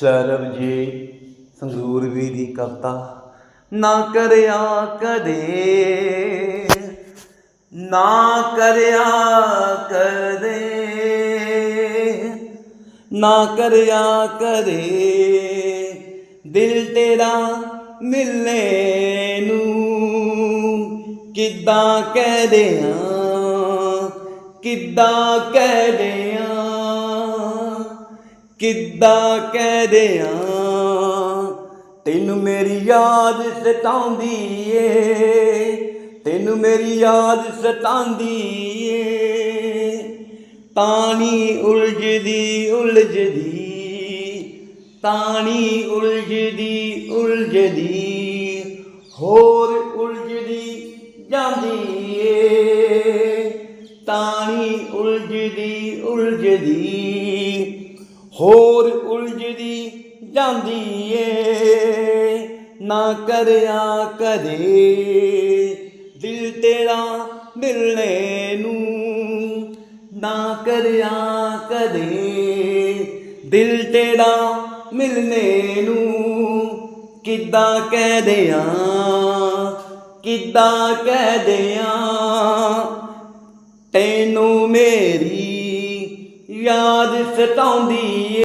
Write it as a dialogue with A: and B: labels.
A: ਸਰਬ ਸਰਬਜੀਤ ਸੰਗਰੂਰਵੀ ਦੀ ਕਵਿਤਾ ਨਾ ਕਰਿਆ ਕਦੇ, ਨਾ ਕਰਿਆ ਕਦੇ, ਨਾ ਕਰਿਆ ਕਦੇ, ਦਿਲ ਤੇਰਾ ਮਿਲਨੇ ਨੂੰ ਕਿੱਦਾਂ ਕਹਿ ਦਿਆਂ, ਕਿੱਦਾਂ ਕਹਿ ਦਿਆਂ। ਕਿੱਦਾਂ ਕਹਿ ਦਿਆਂ? ਤੈਨੂੰ ਮੇਰੀ ਯਾਦ ਸਤਾਉਂਦੀ ਏ। ਤੈਨੂੰ ਮੇਰੀ ਯਾਦ ਸਤਾਉਂਦੀ ਏ। ਤਾਣੀ ਉਲਝਦੀ ਉਲਝਦੀ। ਤਾਣੀ ਉਲਝਦੀ ਉਲਝਦੀ। ਹੋਰ ਉਲਝਦੀ ਜਾਂਦੀ ਏ। ਤਾਣੀ ਉਲਝਦੀ ਉਲਝਦੀ। ਹੋਰ ਉਲਝਦੀ ਜਾਂਦੀ ਏ। ਨਾ ਕਰਿਆ ਕਦੇ। ਦਿਲ ਤੇਰਾ ਮਿਲਣੇ ਨੂੰ। ਨਾ ਕਰਿਆ ਕਦੇ। ਦਿਲ ਤੇਰਾ ਮਿਲਣੇ ਨੂੰ। ਕਿੱਦਾਂ ਕਹਿ ਦਿਆਂ, ਕਿੱਦਾਂ ਕਹਿ ਦਿਆਂ। ਯਾਦ ਸਤਾਉਂਦੀ